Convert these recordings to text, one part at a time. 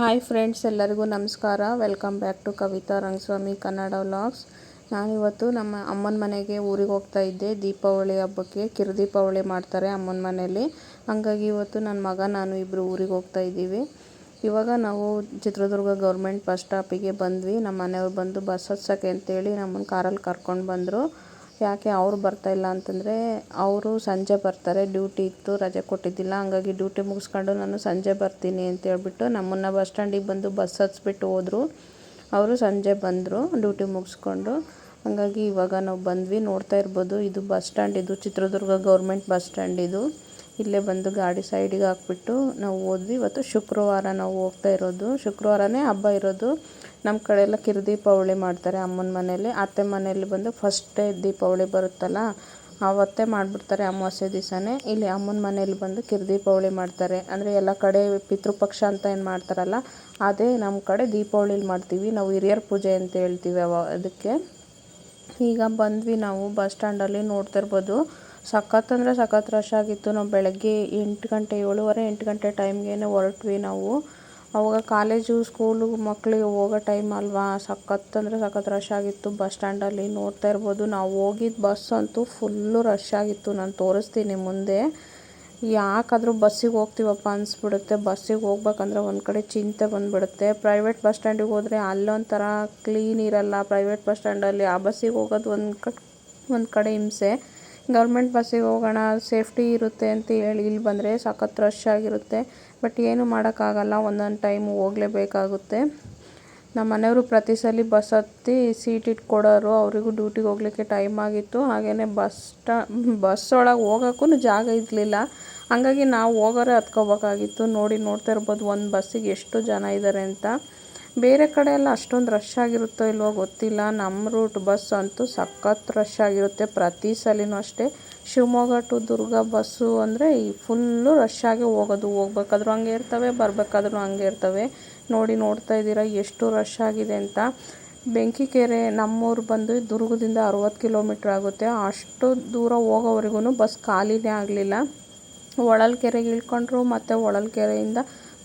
Hi friends ಎಲ್ಲರಿಗೂ ನಮಸ್ಕಾರ. Welcome back to Kavita Rangaswamy Kannada vlogs ನಾನಿವತ್ತು ನಮ್ಮ ಅಮ್ಮನ ಮನೆಗೆ ಊರಿಗೆ ಹೋಗ್ತಾ ಇದ್ದೆ. ದೀಪಾವಳಿ ಹಬ್ಬಕ್ಕೆ ಕಿರು ದೀಪಾವಳಿ ಮಾಡ್ತಾರೆ ಅಮ್ಮನ ಮನೆಯಲ್ಲಿ. ಹಾಗಾಗಿ ಇವತ್ತು ನನ್ನ ಮಗ, ನಾನು ಇಬ್ಬರು ಊರಿಗೆ ಹೋಗ್ತಾ ಇದ್ದೀವಿ. ಇವಾಗ ನಾವು ಚಿತ್ರದುರ್ಗ ಗೌರ್ಮೆಂಟ್ ಬಸ್ ಸ್ಟಾಪಿಗೆ ಬಂದ್ವಿ. ನಮ್ಮ ಮನೆಯವ್ರು ಬಂದು ಬಸ್ ಹತ್ಸೋಕ್ಕೆ ಅಂತೇಳಿ ನಮ್ಮನ್ನು ಕಾರಲ್ಲಿ ಕರ್ಕೊಂಡು ಬಂದರು. ಯಾಕೆ ಅವ್ರು ಬರ್ತಾಯಿಲ್ಲ ಅಂತಂದರೆ ಅವರು ಸಂಜೆ ಬರ್ತಾರೆ, ಡ್ಯೂಟಿ ಇತ್ತು, ರಜೆ ಕೊಟ್ಟಿದ್ದಿಲ್ಲ. ಹಂಗಾಗಿ ಡ್ಯೂಟಿ ಮುಗಿಸ್ಕೊಂಡು ನಾನು ಸಂಜೆ ಬರ್ತೀನಿ ಅಂತ ಹೇಳ್ಬಿಟ್ಟು ನಮ್ಮನ್ನು ಬಸ್ ಸ್ಟ್ಯಾಂಡಿಗೆ ಬಂದು ಬಸ್ ಹತ್ಸ್ಬಿಟ್ಟು ಹೋದರು. ಅವರು ಸಂಜೆ ಬಂದರು, ಡ್ಯೂಟಿ ಮುಗಿಸ್ಕೊಂಡು. ಹಾಗಾಗಿ ಇವಾಗ ನಾವು ಬಂದ್ವಿ. ನೋಡ್ತಾ ಇರ್ಬೋದು, ಇದು ಬಸ್ ಸ್ಟ್ಯಾಂಡ್, ಇದು ಚಿತ್ರದುರ್ಗ ಗೌರ್ಮೆಂಟ್ ಬಸ್ ಸ್ಟ್ಯಾಂಡ್ ಇದು. ಇಲ್ಲೇ ಬಂದು ಗಾಡಿ ಸೈಡಿಗೆ ಹಾಕ್ಬಿಟ್ಟು ನಾವು ಹೋದ್ವಿ. ಇವತ್ತು ಶುಕ್ರವಾರ ನಾವು ಹೋಗ್ತಾ ಇರೋದು. ಶುಕ್ರವಾರನೇ ಹಬ್ಬ ಇರೋದು. ನಮ್ಮ ಕಡೆ ಎಲ್ಲ ಕಿರು ದೀಪಾವಳಿ ಮಾಡ್ತಾರೆ ಅಮ್ಮನ ಮನೇಲಿ ಅತ್ತೆ ಮನೆಯಲ್ಲಿ ಬಂದು ಫಸ್ಟೇ ದೀಪಾವಳಿ ಬರುತ್ತಲ್ಲ ಆವತ್ತೇ ಮಾಡಿಬಿಡ್ತಾರೆ ಅಮಾವಾಸ್ಯೆ ದಿವಸನೇ. ಇಲ್ಲಿ ಅಮ್ಮನ ಮನೇಲಿ ಬಂದು ಕಿರು ದೀಪಾವಳಿ ಮಾಡ್ತಾರೆ. ಅಂದರೆ ಎಲ್ಲ ಕಡೆ ಪಿತೃಪಕ್ಷ ಅಂತ ಏನು ಮಾಡ್ತಾರಲ್ಲ, ಅದೇ ನಮ್ಮ ಕಡೆ ದೀಪಾವಳಿಲಿ ಮಾಡ್ತೀವಿ. ನಾವು ಹಿರಿಯರ ಪೂಜೆ ಅಂತ ಹೇಳ್ತೀವಿ ಅವ, ಅದಕ್ಕೆ. ಈಗ ಬಂದ್ವಿ ನಾವು, ಬಸ್ ಸ್ಟ್ಯಾಂಡಲ್ಲಿ ನೋಡ್ತಾ ಇರ್ಬೋದು. ಸಖತ್ ಅಂದರೆ ಸಖತ್ ರಶ್ ಆಗಿತ್ತು. ನಾವು ಬೆಳಗ್ಗೆ ಎಂಟು ಗಂಟೆ, ಏಳುವರೆ, ಎಂಟು ಗಂಟೆ ಟೈಮ್ಗೆ ಹೊರಟ್ವಿ ನಾವು. ಅವಾಗ ಕಾಲೇಜು ಸ್ಕೂಲು ಮಕ್ಕಳಿಗೆ ಹೋಗೋ ಟೈಮ್ ಅಲ್ವಾ? ಸಖತ್ ಅಂದರೆ ಸಖತ್ ರಶ್ ಆಗಿತ್ತು. ಬಸ್ ಸ್ಟ್ಯಾಂಡಲ್ಲಿ ನೋಡ್ತಾ ಇರ್ಬೋದು. ನಾವು ಹೋಗಿದ್ದ ಬಸ್ ಅಂತೂ ಫುಲ್ಲು ರಶ್ ಆಗಿತ್ತು. ನಾನು ತೋರಿಸ್ತೀನಿ ಮುಂದೆ. ಯಾಕಾದರೂ ಬಸ್ಸಿಗೆ ಹೋಗ್ತೀವಪ್ಪ ಅನಿಸ್ಬಿಡುತ್ತೆ. ಬಸ್ಸಿಗೆ ಹೋಗ್ಬೇಕಂದ್ರೆ ಒಂದು ಕಡೆ ಚಿಂತೆ ಬಂದುಬಿಡುತ್ತೆ. ಪ್ರೈವೇಟ್ ಬಸ್ ಸ್ಟ್ಯಾಂಡಿಗೆ ಹೋದರೆ ಅಲ್ಲೊಂಥರ ಕ್ಲೀನ್ ಇರಲ್ಲ. ಪ್ರೈವೇಟ್ ಬಸ್ ಸ್ಟ್ಯಾಂಡಲ್ಲಿ ಆ ಬಸ್ಸಿಗೆ ಹೋಗೋದು ಒಂದು ಕ, ಒಂದು ಕಡೆ ಹಿಂಸೆ. ಗೌರ್ಮೆಂಟ್ ಬಸ್ಸಿಗೆ ಹೋಗೋಣ, ಸೇಫ್ಟಿ ಇರುತ್ತೆ ಅಂತ ಹೇಳಿ ಇಲ್ಲಿ ಬಂದರೆ ಸಖತ್ ರಶ್ ಆಗಿರುತ್ತೆ. ಬಟ್ ಏನು ಮಾಡೋಕ್ಕಾಗಲ್ಲ, ಒಂದೊಂದು ಟೈಮು ಹೋಗಲೇಬೇಕಾಗುತ್ತೆ. ನಮ್ಮ ಮನೆಯವರು ಪ್ರತಿ ಸಲ ಬಸ್ ಹತ್ತಿ ಸೀಟ್ ಇಟ್ಕೊಡೋರು, ಅವರಿಗೂ ಡ್ಯೂಟಿಗೆ ಹೋಗ್ಲಿಕ್ಕೆ ಟೈಮ್ ಆಗಿತ್ತು. ಹಾಗೆಯೇ ಬಸ್ ಸ್ಟಾ ಬಸ್ ಒಳಗೆ ಹೋಗೋಕ್ಕೂ ಜಾಗ ಇರಲಿಲ್ಲ. ಹಾಗಾಗಿ ನಾವು ಹೋಗೋರೆ ಹತ್ಕೋಬೇಕಾಗಿತ್ತು. ನೋಡಿ, ನೋಡ್ತಾ ಇರ್ಬೋದು ಒಂದು ಬಸ್ಸಿಗೆ ಎಷ್ಟು ಜನ ಇದ್ದಾರೆ ಅಂತ. ಬೇರೆ ಕಡೆ ಎಲ್ಲ ಅಷ್ಟೊಂದು ರಶ್ ಆಗಿರುತ್ತೋ ಇಲ್ವೋ ಗೊತ್ತಿಲ್ಲ. ನಮ್ಮ ರೂಟ್ ಬಸ್ ಅಂತೂ ಸಖತ್ ರಶ್ ಆಗಿರುತ್ತೆ. ಪ್ರತಿ ಸಲಿನೂ ಅಷ್ಟೇ. ಶಿವಮೊಗ್ಗ ಟು ದುರ್ಗ ಬಸ್ಸು ಅಂದರೆ ಈ ಫುಲ್ಲು ರಶ್ ಆಗಿ ಹೋಗೋದು, ಹೋಗ್ಬೇಕಾದ್ರೂ ಹಂಗೆ ಇರ್ತವೆ, ಬರಬೇಕಾದ್ರೂ ಹಂಗೆ ಇರ್ತವೆ. ನೋಡಿ ನೋಡ್ತಾ ಇದ್ದೀರಾ ಎಷ್ಟು ರಶ್ ಆಗಿದೆ ಅಂತ. ಬೆಂಕಿಕೆರೆ ನಮ್ಮೂರು ಬಂದು ದುರ್ಗದಿಂದ ಅರುವತ್ತು ಕಿಲೋಮೀಟ್ರ್ ಆಗುತ್ತೆ. ಅಷ್ಟು ದೂರ ಹೋಗೋವರೆಗೂ ಬಸ್ ಖಾಲಿನೇ ಆಗಲಿಲ್ಲ. ಹೊಳಲ್ಕೆರೆಗೆ ಇಳ್ಕೊಂಡ್ರು ಮತ್ತು ಹೊಳಲ್ಕೆರೆಯಿಂದ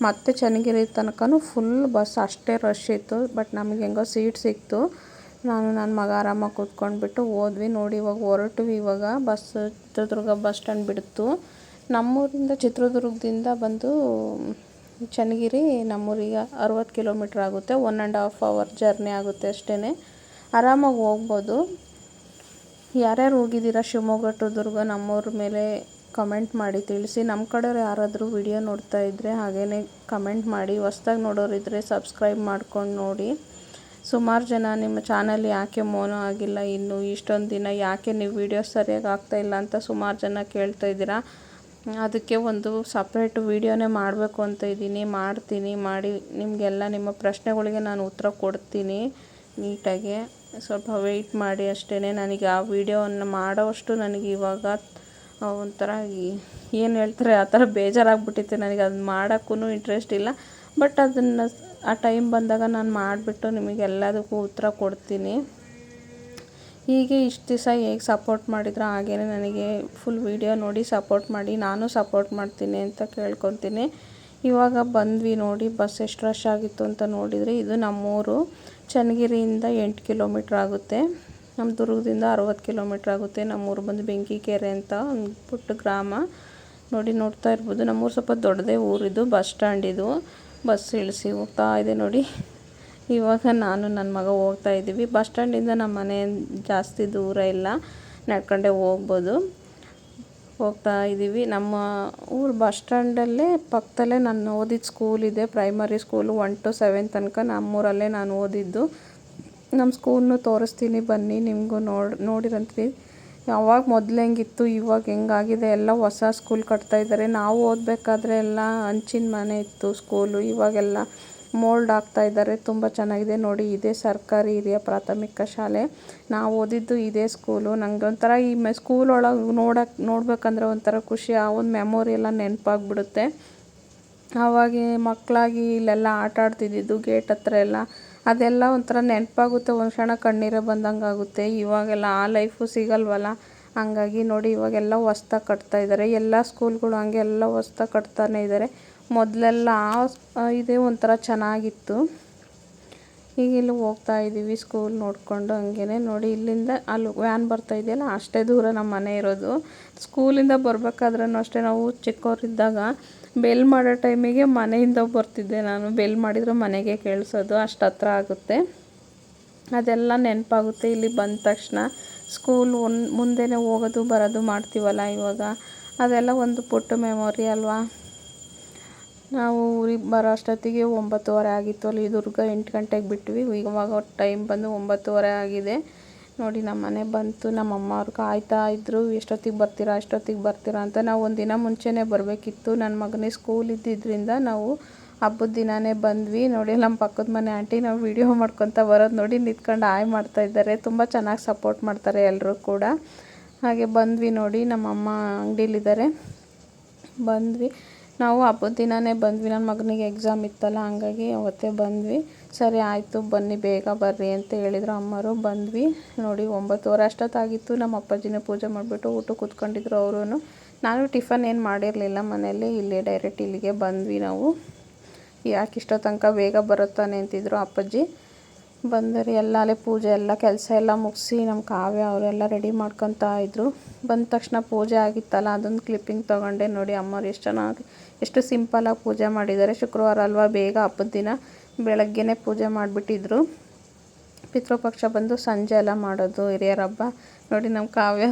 ಮತ್ತೆ ಚನ್ನಗಿರಿ ತನಕನೂ ಫುಲ್ ಬಸ್ ಅಷ್ಟೇ ರಶ್ ಇತ್ತು. ಬಟ್ ನಮಗೆ ಹೆಂಗೋ ಸೀಟ್ ಸಿಕ್ತು. ನಾನು ನನ್ನ ಮಗ ಆರಾಮಾಗಿ ಕೂತ್ಕೊಂಡ್ಬಿಟ್ಟು ಹೋದ್ವಿ. ನೋಡಿ ಇವಾಗ ಹೊರಟ್ವಿ ಇವಾಗ ಬಸ್ ಚಿತ್ರದುರ್ಗ ಬಸ್ ಸ್ಟ್ಯಾಂಡ್ ಬಿಡ್ತು. ನಮ್ಮೂರಿಂದ ಚಿತ್ರದುರ್ಗದಿಂದ ಬಂದು ಚನ್ನಗಿರಿ ನಮ್ಮೂರಿಗೆ ಅರವತ್ತು ಕಿಲೋಮೀಟ್ರ್ ಆಗುತ್ತೆ. One and half hour journey ಆಗುತ್ತೆ ಅಷ್ಟೇ ಆರಾಮಾಗಿ ಹೋಗ್ಬೋದು. ಯಾರ್ಯಾರು ಹೋಗಿದ್ದೀರಾ ಶಿವಮೊಗ್ಗ ಟು ದುರ್ಗ ನಮ್ಮೂರ ಮೇಲೆ? ಕಮೆಂಟ್ ಮಾಡಿ ತಿಳಿಸಿ. ನಮ್ಮ ಕಡೆಯವ್ರು ಯಾರಾದರೂ ವಿಡಿಯೋ ನೋಡ್ತಾ ಇದ್ದರೆ ಹಾಗೇ ಕಮೆಂಟ್ ಮಾಡಿ. ಹೊಸ್ದಾಗಿ ನೋಡೋರಿದ್ದರೆ ಸಬ್ಸ್ಕ್ರೈಬ್ ಮಾಡ್ಕೊಂಡು ನೋಡಿ. ಸುಮಾರು ಜನ ನಿಮ್ಮ ಚಾನಲ್ ಯಾಕೆ ಮೋನೋ ಆಗಿಲ್ಲ? ಇನ್ನು ಇಷ್ಟೊಂದು ದಿನ ಯಾಕೆ ನೀವು ವೀಡಿಯೋಸ್ ಸರಿಯಾಗಿ ಆಗ್ತಾಯಿಲ್ಲ ಅಂತ ಸುಮಾರು ಜನ ಕೇಳ್ತಾ ಇದ್ದೀರಾ? ಅದಕ್ಕೆ ಒಂದು ಸಪ್ರೇಟ್ ವೀಡಿಯೋನೇ ಮಾಡಬೇಕು ಅಂತ ಇದ್ದೀನಿ. ಮಾಡ್ತೀನಿ. ಮಾಡಿ ನಿಮಗೆಲ್ಲ ನಿಮ್ಮ ಪ್ರಶ್ನೆಗಳಿಗೆ ನಾನು ಉತ್ತರ ಕೊಡ್ತೀನಿ ನೀಟಾಗಿ. ಸ್ವಲ್ಪ ವೆಯ್ಟ್ ಮಾಡಿ ಅಷ್ಟೇ ನನಗೆ ಆ ವೀಡಿಯೋವನ್ನು ಮಾಡೋವಷ್ಟು ನನಗೆ ಇವಾಗ ಒಂಥರ ಏನು ಹೇಳ್ತಾರೆ, ಆ ಥರ ಬೇಜಾರಾಗ್ಬಿಟ್ಟಿತ್ತು ನನಗೆ. ಅದನ್ನ ಮಾಡೋಕ್ಕೂ ಇಂಟ್ರೆಸ್ಟ್ ಇಲ್ಲ. ಬಟ್ ಅದನ್ನು ಆ ಟೈಮ್ ಬಂದಾಗ ನಾನು ಮಾಡಿಬಿಟ್ಟು ನಿಮಗೆಲ್ಲದಕ್ಕೂ ಉತ್ತರ ಕೊಡ್ತೀನಿ. ಹೀಗೆ ಇಷ್ಟು ದಿವಸ ಹೇಗೆ ಸಪೋರ್ಟ್ ಮಾಡಿದ್ರು ಹಾಗೇ ನನಗೆ ಫುಲ್ ವೀಡಿಯೋ ನೋಡಿ ಸಪೋರ್ಟ್ ಮಾಡಿ, ನಾನು ಸಪೋರ್ಟ್ ಮಾಡ್ತೀನಿ ಅಂತ ಕೇಳ್ಕೊತೀನಿ. ಇವಾಗ ಬಂದ್ವಿ ನೋಡಿ, ಬಸ್ ಎಷ್ಟು ರಶ್ ಆಗಿತ್ತು ಅಂತ ನೋಡಿದರೆ ಇದು ನಮ್ಮೂರು ಚನ್ನಗಿರಿಯಿಂದ ಎಂಟು ಕಿಲೋಮೀಟ್ರ್ ಆಗುತ್ತೆ. ನಮ್ಮ ದುರ್ಗದಿಂದ ಅರವತ್ತು ಕಿಲೋಮೀಟ್ರ್ ಆಗುತ್ತೆ. ನಮ್ಮೂರು ಬಂದು ಬೆಂಕಿಕೆರೆ ಅಂತ ಒಂದು ಪುಟ್ಟ ಗ್ರಾಮ. ನೋಡಿ, ನೋಡ್ತಾ ಇರ್ಬೋದು. ನಮ್ಮೂರು ಸ್ವಲ್ಪ ದೊಡ್ಡದೇ ಊರಿದು, ಬಸ್ ಸ್ಟ್ಯಾಂಡ್ ಇದು. ಬಸ್ ಇಳಿಸಿ ಹೋಗ್ತಾ ಇದೆ ನೋಡಿ. ಇವಾಗ ನಾನು ನನ್ನ ಮಗ ಹೋಗ್ತಾ ಇದ್ದೀವಿ. ಬಸ್ ಸ್ಟ್ಯಾಂಡಿಂದ ನಮ್ಮ ಮನೆ ಜಾಸ್ತಿ ದೂರ ಇಲ್ಲ. ನಡ್ಕೊಂಡೇ ಹೋಗ್ಬೋದು. ಹೋಗ್ತಾ ಇದ್ದೀವಿ. ನಮ್ಮ ಊರು ಬಸ್ ಸ್ಟ್ಯಾಂಡಲ್ಲೇ ಪಕ್ಕದಲ್ಲೇ ನಾನು ಓದಿದ ಸ್ಕೂಲ್ ಇದೆ. Primary school one to seven ತನಕ ನಮ್ಮೂರಲ್ಲೇ ನಾನು ಓದಿದ್ದು. ನಮ್ಮ ಸ್ಕೂಲ್ನು ತೋರಿಸ್ತೀನಿ, ಬನ್ನಿ, ನಿಮಗೂ ನೋಡಿ, ನೋಡಿರಂತ್ರಿ. ಯಾವಾಗ ಮೊದಲು ಹೆಂಗಿತ್ತು, ಇವಾಗ ಹೆಂಗಾಗಿದೆ, ಎಲ್ಲ ಹೊಸ ಸ್ಕೂಲ್ ಕಟ್ತಾ ಇದ್ದಾರೆ ನಾವು ಓದಬೇಕಾದ್ರೆ ಎಲ್ಲ ಹಂಚಿನ ಮನೆ ಇತ್ತು ಸ್ಕೂಲು, ಇವಾಗೆಲ್ಲ ಮೋಲ್ಡ್ ಆಗ್ತಾ ಇದ್ದಾರೆ ತುಂಬ ಚೆನ್ನಾಗಿದೆ. ನೋಡಿ, ಇದೇ ಸರ್ಕಾರಿ ಹಿರಿಯ ಪ್ರಾಥಮಿಕ ಶಾಲೆ. ನಾವು ಓದಿದ್ದು ಇದೇ ಸ್ಕೂಲು. ನನಗೆ ಒಂಥರ ಈ ಮೆ, ಸ್ಕೂಲ್ ಒಳಗೆ ನೋಡಕ್ಕೆ ನೋಡ್ಬೇಕಂದ್ರೆ ಒಂಥರ ಖುಷಿ. ಆ ಒಂದು ಮೆಮೊರಿ ಎಲ್ಲ ನೆನಪಾಗ್ಬಿಡುತ್ತೆ. ಆವಾಗ ಮಕ್ಕಳಾಗಿ ಇಲ್ಲೆಲ್ಲ ಆಟ ಆಡ್ತಿದ್ದಿದ್ದು, ಗೇಟ್ ಹತ್ರ ಎಲ್ಲ ಅದೆಲ್ಲ ಒಂಥರ ನೆನಪಾಗುತ್ತೆ. ಒಂದು ಕ್ಷಣ ಕಣ್ಣೀರೇ ಬಂದಂಗೆ ಆಗುತ್ತೆ ಇವಾಗೆಲ್ಲ ಆ ಲೈಫು ಸಿಗಲ್ವಲ್ಲ? ಹಂಗಾಗಿ ನೋಡಿ, ಇವಾಗೆಲ್ಲ ಹೊಸ್ದಾಗಿ ಕಟ್ತಾ ಇದ್ದಾರೆ ಎಲ್ಲ ಸ್ಕೂಲ್ಗಳು ಹಂಗೆ ಎಲ್ಲ ಹೊಸ್ದಾಗಿ ಕಟ್ತಾನೆ ಇದ್ದಾರೆ ಮೊದಲೆಲ್ಲ ಆ ಇದೇ ಒಂಥರ ಚೆನ್ನಾಗಿತ್ತು. ಈಗ ಇಲ್ಲಿ ಹೋಗ್ತಾ ಇದ್ದೀವಿ ಸ್ಕೂಲ್ ನೋಡಿಕೊಂಡು ಹಂಗೇ ನೋಡಿ, ಇಲ್ಲಿಂದ ಅಲ್ಲಿ ವ್ಯಾನ್ ಬರ್ತಾ ಇದೆಯಲ್ಲ, ಅಷ್ಟೇ ದೂರ ನಮ್ಮ ಮನೆ ಇರೋದು ಸ್ಕೂಲಿಂದ ಬರಬೇಕಾದ್ರೂ ಅಷ್ಟೇ ನಾವು ಚಿಕ್ಕವರಿದ್ದಾಗ ಬೆಲ್ ಮಾಡೋ ಟೈಮಿಗೆ ಮನೆಯಿಂದ ಬರ್ತಿದ್ದೆ ನಾನು. ಬೆಲ್ ಮಾಡಿದ್ರೆ ಮನೆಗೆ ಕೇಳಿಸೋದು, ಅಷ್ಟು ಹತ್ರ ಆಗುತ್ತೆ. ಅದೆಲ್ಲ ನೆನಪಾಗುತ್ತೆ. ಇಲ್ಲಿ ಬಂದ ತಕ್ಷಣ ಸ್ಕೂಲ್ ಒನ್, ಮುಂದೆನೇ ಹೋಗೋದು, ಬರೋದು ಮಾಡ್ತೀವಲ್ಲ ಇವಾಗ. ಅದೆಲ್ಲ ಒಂದು ಪುಟ್ಟ ಮೆಮೊರಿ ಅಲ್ವಾ? ನಾವು ಊರಿಗೆ ಬರೋ ಅಷ್ಟೊತ್ತಿಗೆ ಒಂಬತ್ತುವರೆ ಆಗಿತ್ತು ಅಲ್ಲಿ ದುರ್ಗ ಎಂಟು ಗಂಟೆಗೆ ಬಿಟ್ವಿ. ಇವಾಗ ಟೈಮ್ ಬಂದು ಒಂಬತ್ತುವರೆ ಆಗಿದೆ. ನೋಡಿ ನಮ್ಮ ಮನೆ ಬಂತು, ನಮ್ಮ ಅಮ್ಮ ಅವ್ರು ಕಾಯ್ತಾ ಇದ್ದರು ಎಷ್ಟೊತ್ತಿಗೆ ಬರ್ತೀರಾ ಎಷ್ಟೊತ್ತಿಗೆ ಬರ್ತೀರಾ ಅಂತ ನಾವು ಒಂದು ದಿನ ಮುಂಚೆನೇ ಬರಬೇಕಿತ್ತು. ನನ್ನ ಮಗನಿಗೆ ಸ್ಕೂಲ್ ಇದ್ದಿದ್ದರಿಂದ ನಾವು ಹಬ್ಬದ ದಿನವೇ ಬಂದ್ವಿ. ನೋಡಿ ನಮ್ಮ ಪಕ್ಕದ ಮನೆ ಆಂಟಿ ನಾವು ವಿಡಿಯೋ ಮಾಡ್ಕೊತ ಬರೋದು ನೋಡಿ ನಿಂತ್ಕೊಂಡು ಆಯ್ ಮಾಡ್ತಾ ಇದ್ದಾರೆ. ತುಂಬ ಚೆನ್ನಾಗಿ ಸಪೋರ್ಟ್ ಮಾಡ್ತಾರೆ ಎಲ್ಲರೂ ಕೂಡ. ಹಾಗೆ ಬಂದ್ವಿ ನೋಡಿ, ನಮ್ಮ ಅಮ್ಮ ಅಂಗಡಿಲಿದ್ದಾರೆ. ಬಂದ್ವಿ. ನಾವು ಹಬ್ಬದ ದಿನವೇ ಬಂದ್ವಿ. ನನ್ನ ಮಗನಿಗೆ ಎಕ್ಸಾಮ್ ಇತ್ತಲ್ಲ, ಹಂಗಾಗಿ ಅವತ್ತೇ ಬಂದ್ವಿ. ಸರಿ ಆಯಿತು, ಬನ್ನಿ, ಬೇಗ ಬರ್ರಿ ಅಂತ ಹೇಳಿದ್ರು. ಅಮ್ಮರು ಬಂದ್ವಿ. ನೋಡಿ, ಒಂಬತ್ತುವರೆ ಅಷ್ಟೊತ್ತಾಗಿತ್ತು. ನಮ್ಮ ಅಪ್ಪಾಜಿನೇ ಪೂಜೆ ಮಾಡಿಬಿಟ್ಟು ಊಟ ಕೂತ್ಕೊಂಡಿದ್ರು ಅವರು ನಾನು ಟಿಫನ್ ಏನು ಮಾಡಿರಲಿಲ್ಲ ಮನೇಲಿ ಇಲ್ಲೇ ಡೈರೆಕ್ಟ್ ಇಲ್ಲಿಗೆ ಬಂದ್ವಿ ನಾವು. ಯಾಕೆ ಇಷ್ಟೋ ತನಕ ಬೇಗ ಬರುತ್ತಾನೆ ಅಂತಿದ್ರು ಅಪ್ಪಾಜಿ. ಬಂದರೆ ಎಲ್ಲ ಅಲ್ಲೇ ಪೂಜೆ, ಎಲ್ಲ ಕೆಲಸ ಎಲ್ಲ ಮುಗಿಸಿ ನಮ್ಮ ಕಾವ್ಯ ಅವರೆಲ್ಲ ರೆಡಿ ಮಾಡ್ಕೊತಾ ಇದ್ದರು ಬಂದ ತಕ್ಷಣ ಪೂಜೆ ಆಗಿತ್ತಲ್ಲ, ಅದೊಂದು ಕ್ಲಿಪ್ಪಿಂಗ್ ತೊಗೊಂಡೆ ನೋಡಿ ಅಮ್ಮವ್ರು ಎಷ್ಟು ಚೆನ್ನಾಗಿ, ಎಷ್ಟು ಸಿಂಪಲಾಗಿ ಪೂಜೆ ಮಾಡಿದ್ದಾರೆ ಶುಕ್ರವಾರ ಅಲ್ವಾ, ಬೇಗ ಹಬ್ಬದ ದಿನ. ಬೆಳಗ್ಗೆನೇ ಪೂಜೆ ಮಾಡಿಬಿಟ್ಟಿದ್ರು. ಪಿತೃಪಕ್ಷ ಬಂದು ಸಂಜೆ ಎಲ್ಲ ಮಾಡೋದು ಹಿರಿಯರ ಹಬ್ಬ ನೋಡಿ ನಮ್ಮ ಕಾವ್ಯ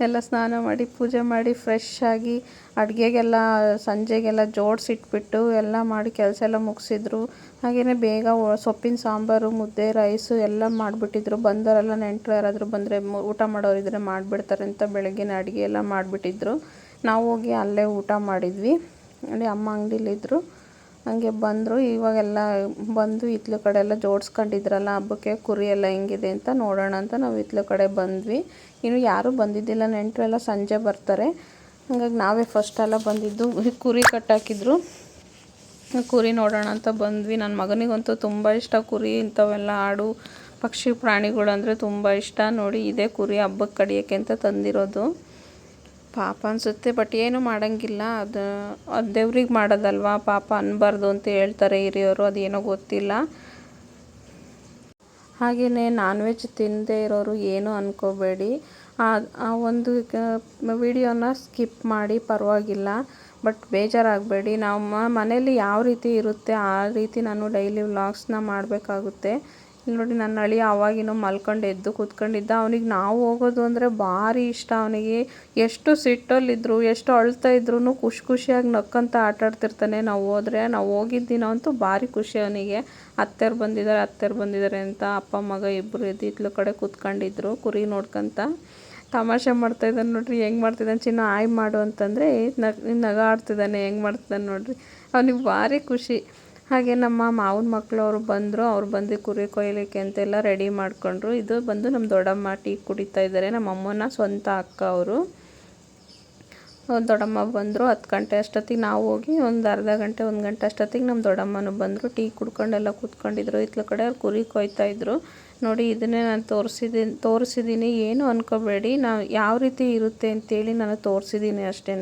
ಎಲ್ಲ ಸ್ನಾನ ಮಾಡಿ, ಪೂಜೆ ಮಾಡಿ ಫ್ರೆಶ್ ಆಗಿ ಅಡುಗೆಗೆಲ್ಲ, ಸಂಜೆಗೆಲ್ಲ ಜೋಡಿಸಿಟ್ಬಿಟ್ಟು ಎಲ್ಲ ಮಾಡಿ ಕೆಲಸ ಎಲ್ಲ ಮುಗಿಸಿದ್ರು. ಹಾಗೆಯೇ ಬೇಗ ಸೊಪ್ಪಿನ ಸಾಂಬಾರು, ಮುದ್ದೆ ರೈಸು ಎಲ್ಲ ಮಾಡಿಬಿಟ್ಟಿದ್ರು. ಬಂದವರೆಲ್ಲ ನೆಂಟರು ಯಾರಾದರೂ ಬಂದರೆ ಊಟ ಮಾಡೋರಿದ್ರೆ ಮಾಡಿಬಿಡ್ತಾರೆ ಅಂತ ಬೆಳಗ್ಗಿನ ಅಡುಗೆ ಎಲ್ಲ ಮಾಡಿಬಿಟ್ಟಿದ್ರು. ನಾವು ಹೋಗಿ ಅಲ್ಲೇ ಊಟ ಮಾಡಿದ್ವಿ. ಅಲ್ಲಿ ಅಮ್ಮ ಅಂಗಡಿಲಿದ್ರು. ಹಂಗೆ ಬಂದರು, ಇವಾಗೆಲ್ಲ ಬಂದು ಇತ್ಲು ಕಡೆ ಎಲ್ಲ ಜೋಡಿಸ್ಕೊಂಡಿದ್ರಲ್ಲ, ಹಬ್ಬಕ್ಕೆ ಕುರಿ ಎಲ್ಲ ಹೆಂಗಿದೆ ಅಂತ ನೋಡೋಣ ಅಂತ ನಾವು ಇತ್ಲು ಕಡೆ ಬಂದ್ವಿ. ಇನ್ನು ಯಾರೂ ಬಂದಿದ್ದಿಲ್ಲ, ನೆಂಟರೆಲ್ಲ ಸಂಜೆ ಬರ್ತಾರೆ. ಹಂಗಾಗಿ ನಾವೇ ಫಸ್ಟ್ ಎಲ್ಲ ಬಂದಿದ್ದು. ಕುರಿ ಕಟ್ಟಾಕಿದ್ರು. ಕುರಿ ನೋಡೋಣ ಅಂತ ಬಂದ್ವಿ. ನನ್ನ ಮಗನಿಗಂತೂ ತುಂಬ ಇಷ್ಟ ಕುರಿ, ಇಂಥವೆಲ್ಲ ಆಡು, ಪಕ್ಷಿ ಪ್ರಾಣಿಗಳು ಅಂದರೆ ತುಂಬ ಇಷ್ಟ. ನೋಡಿ, ಇದೇ ಕುರಿ ಹಬ್ಬಕ್ಕೆ ಕಡಿಯೋಕ್ಕೆ ಅಂತ ತಂದಿರೋದು. ಪಾಪ ಅನಿಸುತ್ತೆ ಬಟ್ ಏನು ಮಾಡೋಂಗಿಲ್ಲ. ಅದು ಅದು ದೇವ್ರಿಗೆ ಮಾಡೋದಲ್ವಾ? ಪಾಪ ಅನ್ನಬಾರ್ದು ಅಂತ ಹೇಳ್ತಾರೆ ಹಿರಿಯವರು ಅದೇನೋ ಗೊತ್ತಿಲ್ಲ. ಹಾಗೆಯೇ ನಾನ್ ವೆಜ್ ತಿನ್ನದೇ ಇರೋರು ಏನು ಅಂದ್ಕೋಬೇಡಿ ಆ ಒಂದು ವಿಡಿಯೋನ ಸ್ಕಿಪ್ ಮಾಡಿ, ಪರವಾಗಿಲ್ಲ. ಬಟ್ ಬೇಜಾರಾಗಬೇಡಿ. ನಮ್ಮ ಮನೇಲಿ ಯಾವ ರೀತಿ ಇರುತ್ತೆ, ಆ ರೀತಿ ನಾನು ಡೈಲಿ ವ್ಲಾಗ್ಸ್ನ ಮಾಡಬೇಕಾಗುತ್ತೆ. ನೋಡಿ ನನ್ನ ಅಳಿಯ ಆವಾಗಿನೂ ಮಲ್ಕೊಂಡು ಎದ್ದು ಕೂತ್ಕೊಂಡಿದ್ದ. ಅವ್ನಿಗೆ ನಾವು ಹೋಗೋದು ಅಂದರೆ ಭಾರಿ ಇಷ್ಟ ಅವನಿಗೆ. ಎಷ್ಟು ಸಿಟ್ಟಲ್ಲಿದ್ದರು ಎಷ್ಟು ಅಳ್ತಾ ಇದ್ರೂ ಖುಷಿ ಖುಷಿಯಾಗಿ ನಕ್ಕಂತ ಆಟಾಡ್ತಿರ್ತಾನೆ ನಾವು ಹೋದ್ರೆ, ನಾವು ಹೋಗಿದ್ದ ದಿನ ಅಂತೂ ಭಾರಿ ಖುಷಿ ಅವನಿಗೆ. ಅತ್ತೆರು ಬಂದಿದ್ದಾರೆ ಅತ್ತೆರು ಬಂದಿದ್ದಾರೆ ಅಂತ ಅಪ್ಪ, ಮಗ ಇಬ್ಬರು ಎದ್ದು ಇತ್ಲು ಕಡೆ ಕೂತ್ಕೊಂಡಿದ್ರು, ಕುರಿ ನೋಡ್ಕೊಂತ. ತಮಾಷೆ ಮಾಡ್ತಾಯಿದ್ದಾನೆ ನೋಡ್ರಿ, ಹೆಂಗೆ ಮಾಡ್ತಿದ್ದಾನೆ? ಚಿನ್ನ ಆಯ್ ಮಾಡು ಅಂತಂದರೆ ನಗ ನಗ ಆಡ್ತಿದ್ದಾನೆ ಹೆಂಗೆ ಮಾಡ್ತಿದ್ದಾನೆ ನೋಡ್ರಿ. ಅವನಿಗೆ ಭಾರಿ ಖುಷಿ. ಹಾಗೆ ನಮ್ಮ ಮಾವನ ಮಕ್ಕಳು ಅವರು ಬಂದರು, ಅವ್ರು ಬಂದು ಕುರಿ ಕೊಯ್ಲಿಕ್ಕೆ ಅಂತೆಲ್ಲ ರೆಡಿ ಮಾಡಿಕೊಂಡ್ರು. ಇದು ಬಂದು ನಮ್ಮ ದೊಡ್ಡಮ್ಮ ಟೀ ಕುಡಿತಾ ಇದ್ದಾರೆ ನಮ್ಮ ಅಮ್ಮನ ಸ್ವಂತ ಅಕ್ಕ ಅವರು. ದೊಡ್ಡಮ್ಮ ಬಂದರು ಹತ್ತು ಗಂಟೆ ಅಷ್ಟೊತ್ತಿಗೆ ನಾವು ಹೋಗಿ ಒಂದು ಅರ್ಧ ಗಂಟೆ, ಒಂದು ಗಂಟೆ ಅಷ್ಟೊತ್ತಿಗೆ ನಮ್ಮ ದೊಡ್ಡಮ್ಮನೂ ಬಂದರು. ಟೀ ಕುಡ್ಕೊಂಡೆಲ್ಲ ಕೂತ್ಕೊಂಡಿದ್ರು. ಇತ್ಲ ಕಡೆ ಅವ್ರು ಕುರಿ ಕೊಯ್ತಾಯಿದ್ರು ನೋಡಿ, ಇದನ್ನೇ ನಾನು ತೋರಿಸಿದ್ದೀನಿ ತೋರಿಸಿದ್ದೀನಿ ಏನು ಅಂದ್ಕೋಬೇಡಿ ನಾವು ಯಾವ ರೀತಿ ಇರುತ್ತೆ ಅಂತೇಳಿ ನಾನು ತೋರಿಸಿದ್ದೀನಿ ಅಷ್ಟೇ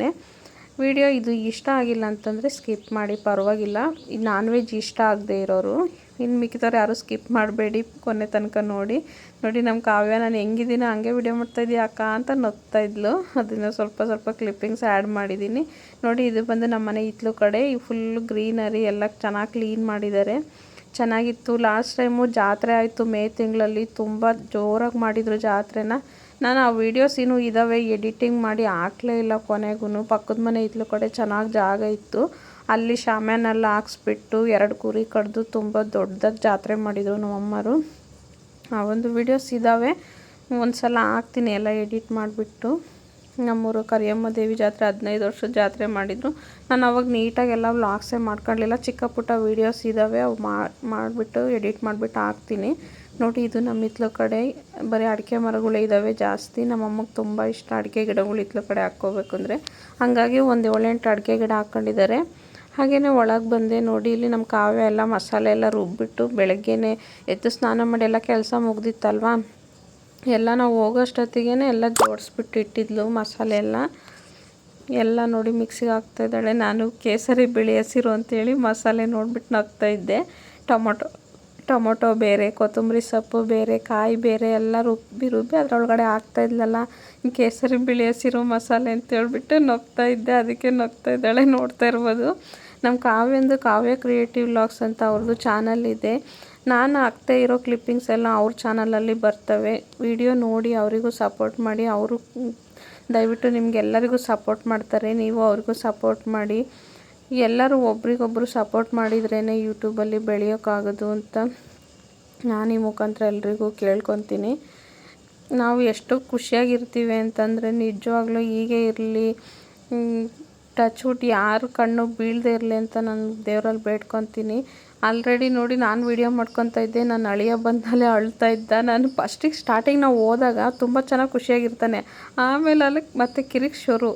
ವಿಡಿಯೋ ಇದು ಇಷ್ಟ ಆಗಿಲ್ಲ ಅಂತಂದರೆ ಸ್ಕಿಪ್ ಮಾಡಿ, ಪರವಾಗಿಲ್ಲ. ಈ ನಾನ್ ವೆಜ್ ಇಷ್ಟ ಆಗದೆ ಇರೋರು, ಇನ್ನು ಮಿಕ್ಕಿದವ್ರು ಯಾರೂ ಸ್ಕಿಪ್ ಮಾಡಬೇಡಿ, ಕೊನೆ ತನಕ ನೋಡಿ. ನೋಡಿ ನಮ್ಮ ಕಾವ್ಯ, ನಾನು ಹೆಂಗಿದ್ದೀನೋ ಹಂಗೆ ವಿಡಿಯೋ ಮಾಡ್ತಾಯಿದ್ದೀಯ ಅಕ್ಕ ಅಂತ ನಗ್ತಾ ಇದ್ಲು. ಅದನ್ನು ಸ್ವಲ್ಪ ಸ್ವಲ್ಪ ಕ್ಲಿಪ್ಪಿಂಗ್ಸ್ ಆ್ಯಡ್ ಮಾಡಿದ್ದೀನಿ. ನೋಡಿ, ಇದು ಬಂದು ನಮ್ಮ ಮನೆ ಇತ್ಲು ಕಡೆ, ಈ ಫುಲ್ ಗ್ರೀನರಿ ಎಲ್ಲ ಚೆನ್ನಾಗಿ ಕ್ಲೀನ್ ಮಾಡಿದ್ದಾರೆ. ಚೆನ್ನಾಗಿತ್ತು. ಲಾಸ್ಟ್ ಟೈಮು ಜಾತ್ರೆ ಆಯಿತು ಮೇ ತಿಂಗಳಲ್ಲಿ, ತುಂಬ ಜೋರಾಗಿ ಮಾಡಿದರು ಜಾತ್ರೆನ. ನಾನು ಆ ವೀಡಿಯೋಸ್ ಇನ್ನೂ ಇದ್ದಾವೆ ಎಡಿಟಿಂಗ್ ಮಾಡಿ ಹಾಕ್ಲೇ ಇಲ್ಲ ಕೊನೆಗೂ ಪಕ್ಕದ ಮನೆ ಇದ್ಲು ಕಡೆ ಚೆನ್ನಾಗಿ ಜಾಗ ಇತ್ತು. ಅಲ್ಲಿ ಶಾಮ್ಯಾನೆಲ್ಲ ಹಾಕ್ಸ್ಬಿಟ್ಟು ಎರಡು ಕುರಿ ಕಡ್ದು ತುಂಬ ದೊಡ್ಡದಾಗಿ ಜಾತ್ರೆ ಮಾಡಿದರು ನಮ್ಮಮ್ಮರು. ಆ ಒಂದು ವೀಡಿಯೋಸ್ ಇದ್ದಾವೆ ಒಂದು ಸಲ ಹಾಕ್ತೀನಿ, ಎಲ್ಲ ಎಡಿಟ್ ಮಾಡಿಬಿಟ್ಟು. ನಮ್ಮೂರು ಕರಿಯಮ್ಮ ದೇವಿ ಜಾತ್ರೆ ಹದಿನೈದು ವರ್ಷದ ಜಾತ್ರೆ ಮಾಡಿದರು. ನಾನು ಅವಾಗ ನೀಟಾಗೆಲ್ಲ ವ್ಲಾಗ್ಸೇ ಮಾಡ್ಕೊಳ್ಳಿಲ್ಲ ಚಿಕ್ಕ ಪುಟ್ಟ ವೀಡಿಯೋಸ್ ಇದ್ದಾವೆ ಅವು ಮಾಡಿಬಿಟ್ಟು ಎಡಿಟ್ ಮಾಡಿಬಿಟ್ಟು ಹಾಕ್ತೀನಿ. ನೋಡಿ, ಇದು ನಮ್ಮ ಹಿತ್ಲ ಕಡೆ. ಬರೀ ಅಡಿಕೆ ಮರಗಳೇ ಇದ್ದಾವೆ ಜಾಸ್ತಿ. ನಮ್ಮಮ್ಮಗೆ ತುಂಬ ಇಷ್ಟ ಅಡಿಕೆ ಗಿಡಗಳು ಹಿತ್ಲ ಕಡೆ ಹಾಕ್ಕೋಬೇಕು ಅಂದರೆ. ಹಾಗಾಗಿ ಒಂದು ಏಳೆಂಟು ಅಡಿಕೆ ಗಿಡ ಹಾಕ್ಕೊಂಡಿದ್ದಾರೆ ಹಾಗೆಯೇ ಒಳಗೆ ಬಂದೆ ನೋಡಿ, ಇಲ್ಲಿ ನಮ್ಮ ಕಾವ್ಯ ಎಲ್ಲ ಮಸಾಲೆ ಎಲ್ಲ ರುಬ್ಬಿಟ್ಟು ಬೆಳಗ್ಗೆನೇ ಎದ್ದು ಸ್ನಾನ ಮಾಡಿ ಎಲ್ಲ ಕೆಲಸ ಮುಗ್ದಿತ್ತಲ್ವ? ಎಲ್ಲ ನಾವು ಹೋಗೋಷ್ಟೊತ್ತಿಗೆ ಎಲ್ಲ ಜೋಡಿಸ್ಬಿಟ್ಟು ಇಟ್ಟಿದ್ಲು ಮಸಾಲೆ ಎಲ್ಲ. ಎಲ್ಲ ನೋಡಿ ಮಿಕ್ಸಿಗೆ ಹಾಕ್ತಾಯಿದ್ದಾಳೆ ನಾನು ಕೇಸರಿ ಬಿಳಿ ಹಸಿರು ಅಂತೇಳಿ ಮಸಾಲೆ ನೋಡ್ಬಿಟ್ಟು ನಗ್ತಾ ಇದ್ದೆ. ಟೊಮೊಟೊ ಟೊಮೊಟೊ ಬೇರೆ, ಕೊತ್ತಂಬರಿ ಸೊಪ್ಪು ಬೇರೆ, ಕಾಯಿ ಬೇರೆ, ಎಲ್ಲ ರುಬ್ಬಿ ರುಬ್ಬಿ ಅದರೊಳಗಡೆ ಹಾಕ್ತಾ ಇದ್ಲಲ್ಲ ಕೇಸರಿ ಬಿಳಿ ಹಸಿರು ಮಸಾಲೆ ಅಂತ ಹೇಳ್ಬಿಟ್ಟು ನಗ್ತಾ ಇದ್ದೆ, ಅದಕ್ಕೆ ನಗ್ತಾ ಇದ್ದಾಳೆ ನೋಡ್ತಾ ಇರ್ಬೋದು. ನಮ್ಮ ಕಾವ್ಯಂದು ಕಾವ್ಯ ಕ್ರಿಯೇಟಿವ್ ವ್ಲಾಗ್ಸ್ ಅಂತ ಅವ್ರದ್ದು ಚಾನಲ್ ಇದೆ. ನಾನು ಹಾಕ್ತಾ ಇರೋ ಕ್ಲಿಪ್ಪಿಂಗ್ಸ್ ಎಲ್ಲ ಅವ್ರ ಚಾನಲಲ್ಲಿ ಬರ್ತವೆ. ವಿಡಿಯೋ ನೋಡಿ ಅವರಿಗೂ ಸಪೋರ್ಟ್ ಮಾಡಿ, ಅವರು ದಯವಿಟ್ಟು ನಿಮಗೆಲ್ಲರಿಗೂ ಸಪೋರ್ಟ್ ಮಾಡ್ತಾರೆ, ನೀವು ಅವ್ರಿಗೂ ಸಪೋರ್ಟ್ ಮಾಡಿ. ಎಲ್ಲರೂ ಒಬ್ರಿಗೊಬ್ರು ಸಪೋರ್ಟ್ ಮಾಡಿದ್ರೇ ಯೂಟ್ಯೂಬಲ್ಲಿ ಬೆಳೆಯೋಕ್ಕಾಗೋದು ಅಂತ ನಾನು ಈ ಮುಖಾಂತರ ಎಲ್ರಿಗೂ ಕೇಳ್ಕೊತೀನಿ. ನಾವು ಎಷ್ಟು ಖುಷಿಯಾಗಿರ್ತೀವಿ ಅಂತಂದರೆ ನಿಜವಾಗ್ಲೂ ಹೀಗೆ ಇರಲಿ ಟಚ್ ಹುಟ್ ಯಾರು ಕಣ್ಣು ಬೀಳದೇ ಇರಲಿ ಅಂತ ನಾನು ದೇವರಲ್ಲಿ ಬೇಡ್ಕೊತೀನಿ. ಆಲ್ರೆಡಿ ನೋಡಿ ನಾನು ವೀಡಿಯೋ ಮಾಡ್ಕೊತಾ ಇದ್ದೆ, ನಾನು ಅಳಿಯ ಬಂದಲ್ಲೇ ಅಳ್ತಾ ಇದ್ದ. ನಾನು ಫಸ್ಟಿಗೆ ಸ್ಟಾರ್ಟಿಂಗ್ ನಾವು ಹೋದಾಗ ತುಂಬ ಚೆನ್ನಾಗಿ ಖುಷಿಯಾಗಿರ್ತಾನೆ. ಆಮೇಲೆ ಅಲ್ಲಿ ಮತ್ತೆ ಕಿರಿಕ್ ಶುರು.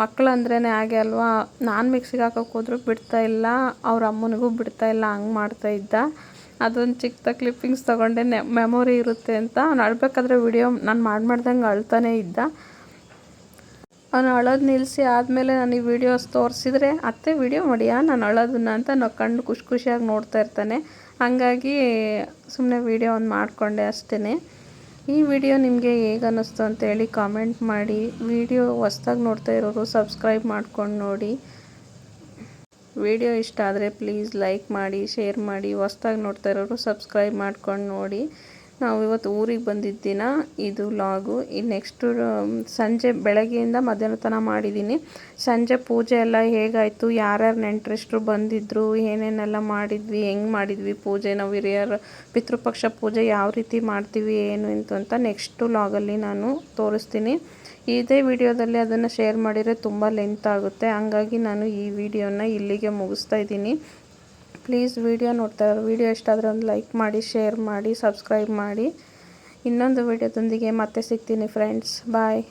ಮಕ್ಕಳು ಅಂದ್ರೇ ಹಾಗೆ ಅಲ್ವಾ? ನಾನು ಮಿಕ್ಸಿಗೆ ಹಾಕೋಕೆ ಹೋದ್ರೂ ಬಿಡ್ತಾ ಇಲ್ಲ. ಅವ್ರ ಅಮ್ಮನಿಗೂ ಬಿಡ್ತಾ ಇಲ್ಲ, ಹಂಗೆ ಮಾಡ್ತಾ ಇದ್ದ. ಅದೊಂದು ಚಿಕ್ಕದ ಕ್ಲಿಪ್ಪಿಂಗ್ಸ್ ತೊಗೊಂಡೆ. ಮೆಮೊರಿ ಇರುತ್ತೆ ಅಂತ. ಅವ್ನು ಅಳ್ಬೇಕಾದ್ರೆ ವಿಡಿಯೋ ನಾನು ಮಾಡಿ ಮಾಡ್ದಂಗೆ ಅಳ್ತಾನೆ ಇದ್ದ. ಅವನು ಅಳೋದು ನಿಲ್ಲಿಸಿ ಆದಮೇಲೆ ನಾನು ಈ ವಿಡಿಯೋಸ್ ತೋರಿಸಿದ್ರೆ, ಅತ್ತೆ ವಿಡಿಯೋ ಮಾಡಿಯಾ? ನಾನು ಅಳೋದನ್ನ ಅಂತ ನಾವು ಕಂಡು ಖುಷಿ ಖುಷಿಯಾಗಿ ನೋಡ್ತಾ ಇರ್ತಾನೆ. ಹಾಗಾಗಿ ಸುಮ್ಮನೆ ವಿಡಿಯೋ ಒಂದು ಮಾಡಿಕೊಂಡೆ ಅಷ್ಟೇ ಈ ವಿಡಿಯೋ ನಿಮಗೆ ಹೇಗೆ ಅನ್ನಿಸ್ತು ಅಂತೇಳಿ ಕಾಮೆಂಟ್ ಮಾಡಿ. ವಿಡಿಯೋ ಹೊಸ್ದಾಗಿ ನೋಡ್ತಾ ಇರೋರು ಸಬ್ಸ್ಕ್ರೈಬ್ ಮಾಡ್ಕೊಂಡು ನೋಡಿ. ವಿಡಿಯೋ ಇಷ್ಟ ಆದರೆ ಪ್ಲೀಸ್ ಲೈಕ್ ಮಾಡಿ ಶೇರ್ ಮಾಡಿ. ಹೊಸ್ದಾಗಿ ನೋಡ್ತಾ ಇರೋರು ಸಬ್ಸ್ಕ್ರೈಬ್ ಮಾಡ್ಕೊಂಡು ನೋಡಿ. ನಾವು ಇವತ್ತು ಊರಿಗೆ ಬಂದಿದ್ದ ದಿನ ಇದು ಲಾಗು. ಈ ನೆಕ್ಸ್ಟು ಸಂಜೆ ಬೆಳಗ್ಗೆಯಿಂದ ಮಧ್ಯಾಹ್ನ ತನಕ ಮಾಡಿದ್ದೀನಿ. ಸಂಜೆ ಪೂಜೆ ಎಲ್ಲ ಹೇಗಾಯಿತು? ಯಾರ್ಯಾರು ನೆಂಟರಿಷ್ಟರು ಬಂದಿದ್ದರು ಏನೇನೆಲ್ಲ ಮಾಡಿದ್ವಿ? ಹೆಂಗೆ ಮಾಡಿದ್ವಿ ಪೂಜೆ? ನಾವು ಹಿರಿಯರ ಪಿತೃಪಕ್ಷ ಪೂಜೆ ಯಾವ ರೀತಿ ಮಾಡ್ತೀವಿ? ಏನು ಅಂತ ನೆಕ್ಸ್ಟು ಲಾಗಲ್ಲಿ ನಾನು ತೋರಿಸ್ತೀನಿ. ಇದೇ ವಿಡಿಯೋದಲ್ಲಿ ಅದನ್ನು ಶೇರ್ ಮಾಡಿದರೆ ತುಂಬ ಲೆಂತ್ ಆಗುತ್ತೆ. ಹಂಗಾಗಿ ನಾನು ಈ ವಿಡಿಯೋನ ಇಲ್ಲಿಗೆ ಮುಗಿಸ್ತಾ ಇದ್ದೀನಿ. ಪ್ಲೀಸ್ ವಿಡಿಯೋ ನೋಡ್ತಾ ವಿಡಿಯೋ ಇಷ್ಟ ಆದರೆ ಒಂದು ಲೈಕ್ ಮಾಡಿ ಶೇರ್ ಮಾಡಿ ಸಬ್ಸ್ಕ್ರೈಬ್ ಮಾಡಿ. ಇನ್ನೊಂದು ವಿಡಿಯೋದೊಂದಿಗೆ ಮತ್ತೆ ಸಿಗ್ತೀನಿ ಫ್ರೆಂಡ್ಸ್ ಬಾಯ್